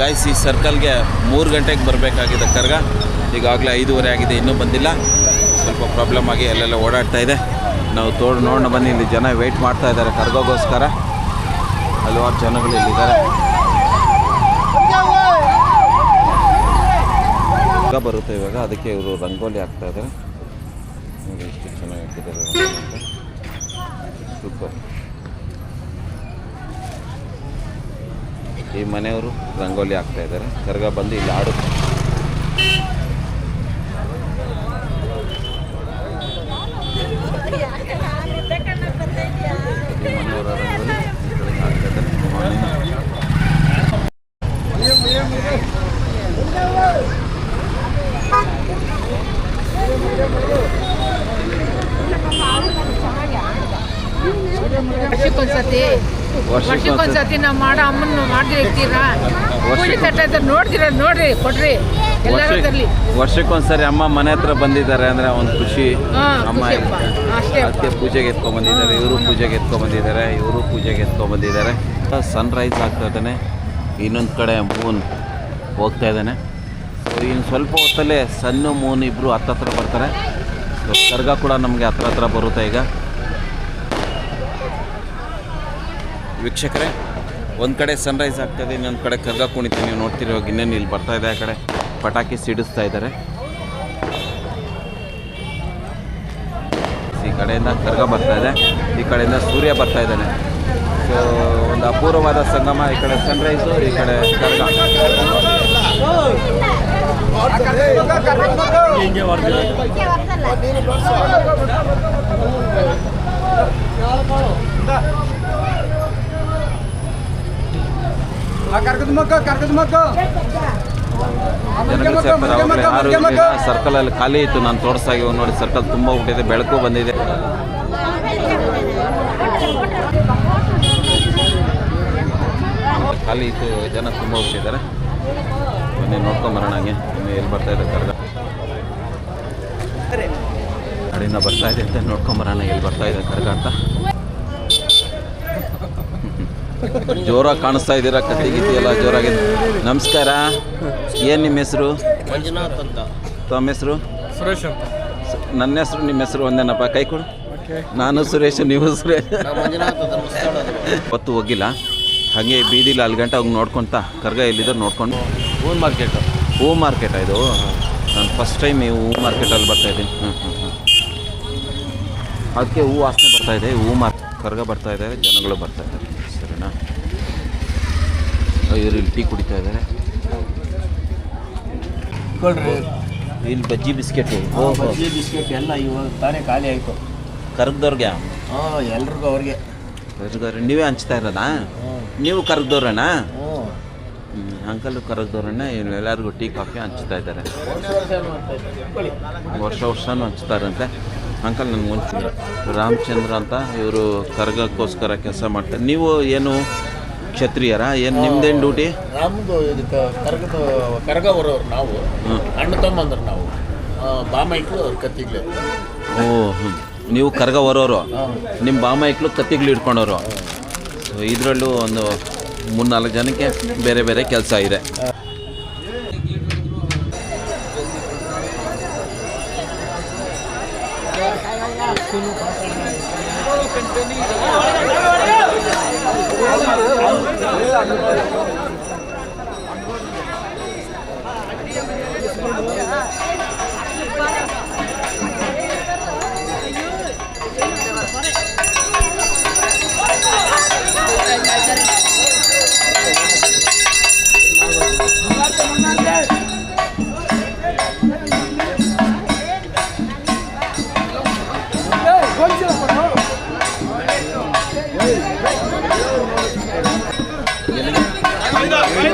Guys ಈ ಸರ್ಕಲ್ಗೆ ಮೂರು ಗಂಟೆಗೆ ಬರಬೇಕಾಗಿದೆ ಕರ್ಗ. ಈಗಾಗಲೇ ಐದೂವರೆ ಆಗಿದೆ, ಇನ್ನೂ ಬಂದಿಲ್ಲ. ಸ್ವಲ್ಪ ಪ್ರಾಬ್ಲಮ್ ಆಗಿ ಅಲ್ಲೆಲ್ಲ ಓಡಾಡ್ತಾ ಇದೆ. ನಾವು ತೋಡು ನೋಡೋಣ, ಬನ್ನಿ, ಇಲ್ಲಿ ಜನ ವೆಯ್ಟ್ ಮಾಡ್ತಾ ಇದ್ದಾರೆ ಕರ್ಗೋಗೋಸ್ಕರ. ಹಲವಾರು ಜನಗಳು ಇಲ್ಲಿದ್ದಾರೆ. ಬರುತ್ತೆ ಇವಾಗ, ಅದಕ್ಕೆ ಇವರು ರಂಗೋಲಿ ಹಾಕ್ತಾ ಇದ್ದಾರೆ. ಎಷ್ಟು ಚೆನ್ನಾಗಿ ಹಾಕಿದ್ದಾರೆ. ಸೂಪರ್. ಈ ಮನೆಯವರು ರಂಗೋಲಿ ಹಾಕ್ತಾ ಇದ್ದಾರೆ. ಕರ್ಗ ಬಂದು ಇಲ್ಲಿ ಆಡು ವರ್ಷಕ್ಕೊಂದ್ಸತಿ ನಾವು ಮಾಡೋ ಅಮ್ಮನ ಮಾಡ್ದಿ ಇರ್ತೀರಾ? ಪೂಜೆ ತಟ್ಟೆ ಹತ್ರ ನೋಡ್ರಿ ಕೊಡ್ರಿ. ಎಲ್ಲರೂ ತರ್ಲಿ ವರ್ಷಕ್ಕೊಂದ್ಸರಿ ಅಮ್ಮ ಮನೆ ಹತ್ರ ಬಂದಿದ್ದಾರೆ ಅಂದ್ರೆ ಒಂದು ಖುಷಿ. ಅಮ್ಮ. ಅಷ್ಟೇ. ಅದಕ್ಕೆ ಪೂಜೆಗೆ ಎತ್ಕೊಂಡ್ ಬಂದಿದ್ದಾರೆ ಇವರು ಪೂಜೆಗೆ ಎತ್ಕೊಂಡ್ ಬಂದಿದ್ದಾರೆ ಇವರು ಪೂಜೆಗೆ ಎತ್ಕೊಂಡ್ ಬಂದಿದ್ದಾರೆ ಸನ್ರೈಸ್ ಆಗ್ತಾ ಇದ್ದಾನೆ ಇನ್ನೊಂದು ಕಡೆ ಮೂನ್ ಹೋಗ್ತಾ ಇದ್ದಾನೆ. ಸೊ ಇನ್ನು ಸ್ವಲ್ಪ ಹೊತ್ತಲ್ಲೇ ಸಣ್ಣ ಮೂನ್ ಇಬ್ಬರು ಹತ್ತತ್ರ ಬರ್ತಾರೆ. ಸರ್ಗ ಕರ್ಗ ಕೂಡ ನಮಗೆ ಹತ್ರ ಹತ್ರ ಬರುತ್ತೆ ಈಗ. ವೀಕ್ಷಕರೇ ಒಂದು ಕಡೆ ಸನ್ರೈಸ್ ಆಗ್ತದೆ, ಇನ್ನೊಂದು ಕಡೆ ಕರ್ಗ ಕುಣಿತೀನಿ ನೀವು ನೋಡ್ತಿರೋ ಇನ್ನೇನು ಇಲ್ಲಿ ಬರ್ತಾ ಇದೆ ಆ ಕಡೆ? ಪಟಾಕಿ ಸಿಡಿಸ್ತಾ ಇದ್ದಾರೆ ಈ ಕಡೆಯಿಂದ ಕರ್ಗ ಬರ್ತಾ ಇದೆ, ಈ ಕಡೆಯಿಂದ ಸೂರ್ಯ ಬರ್ತಾ ಇದ್ದಾನೆ. ಸೊ ಒಂದು ಅಪೂರ್ವವಾದ ಸಂಗಮ, ಈ ಕಡೆ ಸನ್ರೈಸು ಈ ಕಡೆ ಕರ್ಗ. ಮಕ್ಕ ಸೇರ್ಪಡೆ ಇಲ್ಲ ಸರ್ಕಲಲ್ಲಿ ಖಾಲಿ ಇತ್ತು. ನಾನು ತೋರಿಸಾಗಿ ನೋಡಿ ಸರ್ಕಲ್ ತುಂಬ ಹುಟ್ಟಿದೆ ಬೆಳಕು ಬಂದಿದೆ. ಖಾಲಿ ಇತ್ತು ಜನ ತುಂಬ ಹುಟ್ಟಿದ್ದಾರೆ. ಬನ್ನಿ ನೋಡ್ಕೊಂಬರೋಣ ಹಂಗೆ. ಇನ್ನು ಎಲ್ಲಿ ಬರ್ತಾ ಇದೆ ಕರ್ಗ? ಗಾಡಿನ ಬರ್ತಾ ಇದೆ ಅಂತ ನೋಡ್ಕೊಂಬರೋಣ ಎಲ್ಲಿ ಬರ್ತಾ ಇದೆ ಕರ್ಗ ಅಂತ. ಜೋರಾಗಿ ಕಾಣಿಸ್ತಾ ಇದ್ದೀರಾ? ಕತ್ತಿ ಗಿತ್ತಿ ಎಲ್ಲ ಜೋರಾಗಿದೆ ನಮಸ್ಕಾರ. ಏನು ನಿಮ್ಮ ಹೆಸರು? ಮಂಜುನಾಥ್ ಅಂತ ತಮ್ಮ ಹೆಸರು? ಸುರೇಶ್ ಅಂತ. ನನ್ನ ಹೆಸರು ನಿಮ್ಮ ಹೆಸರು ಒಂದೇನಪ್ಪ? ಕೈ ಕೊಡು. ನಾನು ಸುರೇಶ್ ನೀವು ಸುರೇಶ್. ಹೊತ್ತು ಹೋಗಿಲ್ಲ. ಹಾಗೆ ಬೀದಿಲ್ಲ ಅಲ್ಲಿ ಗಂಟೆ ಹೋಗಿ ನೋಡ್ಕೊಂತ ಕರ್ಗ ಎಲ್ಲಿದ್ರು ನೋಡ್ಕೊಂಡು. ಹೂ ಮಾರ್ಕೆಟ್. ಹೂ ಮಾರ್ಕೆಟ್ ಇದು? ನಾನು ಫಸ್ಟ್ ಟೈಮ್ ಈ ಹೂ ಮಾರ್ಕೆಟಲ್ಲಿ ಬರ್ತಾ ಇದ್ದೀನಿ. ಹ್ಞೂ ಹ್ಞೂ ಹ್ಞೂ ಅದಕ್ಕೆ ಹೂ ವಾಸನೆ ಬರ್ತಾ ಇದೆ. ಹೂ ಮಾರ್ಕೆಟ್. ಕರ್ಗ ಬರ್ತಾ ಇದ್ದಾರೆ ಜನಗಳು ಬರ್ತಾ ಇದ್ದಾರೆ. ಇವರು ಇಲ್ಲಿ ಟೀ ಕುಡಿತಾ ಇದ್ದಾರೆ. ಇಲ್ಲಿ ಬಜ್ಜಿ ಬಿಸ್ಕೆಟು. ಬಜ್ಜಿ ಬಿಸ್ಕೆಟ್ ಎಲ್ಲ ಇವಾಗ ತಾನೇ ಖಾಲಿ ಆಯಿತು. ಕರ್ಗದವ್ರಿಗೆ ಹಾಂ ಎಲ್ರಿಗೂ ಅವ್ರಿಗೆ. ಕರ್ಗದವ್ರೆ ನೀವೇ ಹಂಚ್ತಾ ಇರೋದಾ? ನೀವು ಕರ್ಗದವ್ರಣ್ಣ ಅಂಕಲ್ ಕರ್ಗದವ್ರಣ್ಣ ಎಲ್ಲರಿಗೂ ಟೀ ಕಾಫಿ ಹಂಚ್ತಾ ಇದ್ದಾರೆ. ವರ್ಷ ವರ್ಷನೂ ಹಂಚ್ತಾರಂತೆ. ಅಂಕಲ್ ನನಗೆ ಒಂದು ರಾಮಚಂದ್ರ ಅಂತ ಇವರು ಕರ್ಗಕ್ಕೋಸ್ಕರ ಕೆಲಸ ಮಾಡ್ತಾರೆ ನೀವು ಏನು ಕ್ಷತ್ರಿಯರ? ಏನು ನಿಮ್ದೇನ್ ಡ್ಯೂಟಿ ನಮ್ದು ಇದಕ್ಕೆ ಕರಗ ಕರಗವರವ್ರು ನಾವು. ಅಣ್ಣ ತಮ್ಮಂದ್ರೆ ನಾವು. ಬಾಮೈಕ್ಳು ಅವ್ರ ಓ ಹ್ಮ್. ನೀವು ಕರಗ ಬರೋರು? ನಿಮ್ಮ ಬಾಮೈಕ್ಳು ಕತ್ತಿಗ್ಳು ಇಟ್ಕೊಂಡವರು ಇದ್ರಲ್ಲೂ ಇದರಲ್ಲೂ ಒಂದು ಮೂರ್ನಾಲ್ಕು ಜನಕ್ಕೆ ಬೇರೆ ಬೇರೆ ಕೆಲಸ ಇದೆ. 안 감사합니다.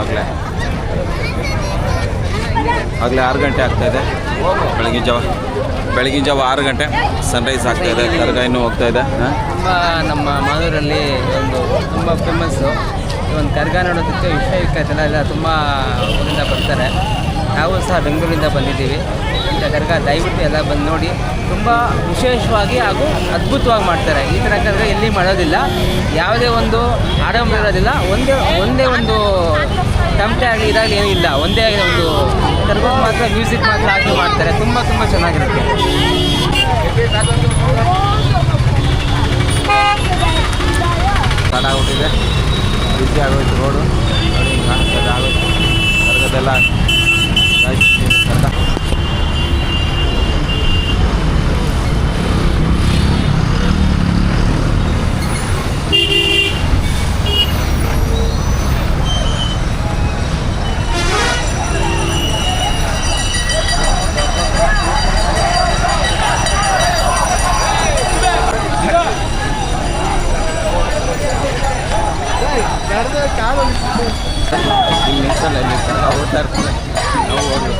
ಆಗಲೇ. ಆಗಲೇ ಆರು ಗಂಟೆ ಆಗ್ತಾಯಿದೆ ಬೆಳಗಿನ ಜಾವ ಬೆಳಗಿನ ಜಾವ ಆರು ಗಂಟೆ. ಸನ್ರೈಸ್ ಆಗ್ತಾಯಿದೆ ಕರ್ಗ ಇನ್ನೂ ಹೋಗ್ತಾ ಇದೆ. ತುಂಬ ನಮ್ಮ ಮಾದೂರಲ್ಲಿ ಒಂದು ತುಂಬ ಫೇಮಸ್ಸು ಈ ಒಂದು ಕರ್ಗ ನೋಡೋದಕ್ಕೆ ವಿಶ್ವ ವಿಖ್ಯಾತ ಎಲ್ಲ ತುಂಬ ಊರಿಂದ ಬರ್ತಾರೆ. ನಾವು ಸಹ ಬೆಂಗಳೂರಿಂದ ಬಂದಿದ್ದೀವಿ. ಕರ್ಗ ದಯವಿಟ್ಟು ಎಲ್ಲ ಬಂದು ನೋಡಿ. ತುಂಬ ವಿಶೇಷವಾಗಿ ಹಾಗೂ ಅದ್ಭುತವಾಗಿ ಮಾಡ್ತಾರೆ. ಈ ಥರ ಕರ್ಗ ಎಲ್ಲಿ ಮಾಡೋದಿಲ್ಲ. ಯಾವುದೇ ಒಂದು ಆಡಂಬರ ಇರೋದಿಲ್ಲ. ಒಂದೇ ಒಂದೇ ಒಂದು ತಮಟೆ ಆಗಲಿ ಇದಾಗಲಿ ಏನೂ ಇಲ್ಲ. ಒಂದೇ ಒಂದು ಕರ್ಗಕ್ಕೆ ಮಾತ್ರ ಮ್ಯೂಸಿಕ್ ಮಾತ್ರ ಹಾಕಿ ಮಾಡ್ತಾರೆ. ತುಂಬ ತುಂಬ ಚೆನ್ನಾಗಿರುತ್ತೆ. ಸ್ಟಾರ್ಟ್ ಬಿಸಿ ಆಗೋಯ್ತು ರೋಡು ನೋಡಿ ಹಿಂಗ್ ಕಾಣಿಸ್ತದೆ ಆಗೋಯ್ತು ಕರ್ಗದೆಲ್ಲ ಗಾಯ್ತು ಕರ್ಗ ಇಲ್ಲಿ ನಿಲ್ಸಲ್ಲ ಇಲ್ಲಿ ಕರ್ಗ ಓಡ್ತಾ ಇರ್ತದೆ ನಾವು ಹೋಗ್ಬೇಕು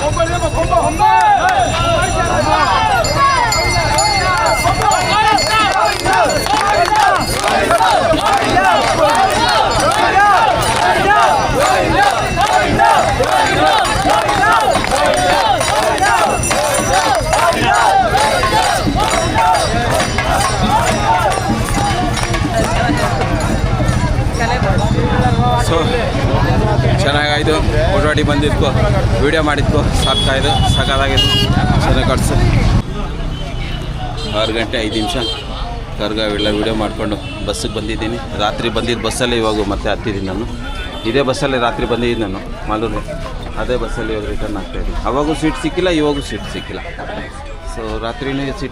건발 해봐 건발 건발 ಚೆನ್ನಾಗಾಯಿತು ಓಡಾಡಿ ಬಂದಿದ್ವು ವಿಡಿಯೋ ಮಾಡಿದ್ಕೋ ಇದು ಸಾಕಾಗಿತ್ತು ಚೆನ್ನಾಗಿ ಕಟ್ಸು ಆರು ಗಂಟೆ ಐದು ನಿಮಿಷ. ಕರ್ಗಾವೆಲ್ಲ ವಿಡಿಯೋ ಮಾಡಿಕೊಂಡು ಬಸ್ಸಿಗೆ ಬಂದಿದ್ದೀನಿ. ರಾತ್ರಿ ಬಂದಿದ್ದು ಬಸ್ಸಲ್ಲೇ ಇವಾಗ ಮತ್ತೆ ಹತ್ತಿದ್ದೀನಿ ನಾನು. ಇದೇ ಬಸ್ಸಲ್ಲೇ ರಾತ್ರಿ ಬಂದಿದ್ದೀನಿ ನಾನು ಮಾಲೂರು ಅದೇ ಬಸ್ಸಲ್ಲಿ ಇವಾಗ ರಿಟರ್ನ್ ಆಗ್ತಾಯಿದ್ದೀನಿ ಅವಾಗೂ ಸೀಟ್ ಸಿಕ್ಕಿಲ್ಲ, ಇವಾಗೂ ಸೀಟ್ ಸಿಕ್ಕಿಲ್ಲ. So ರಾತ್ರಿನೂ seat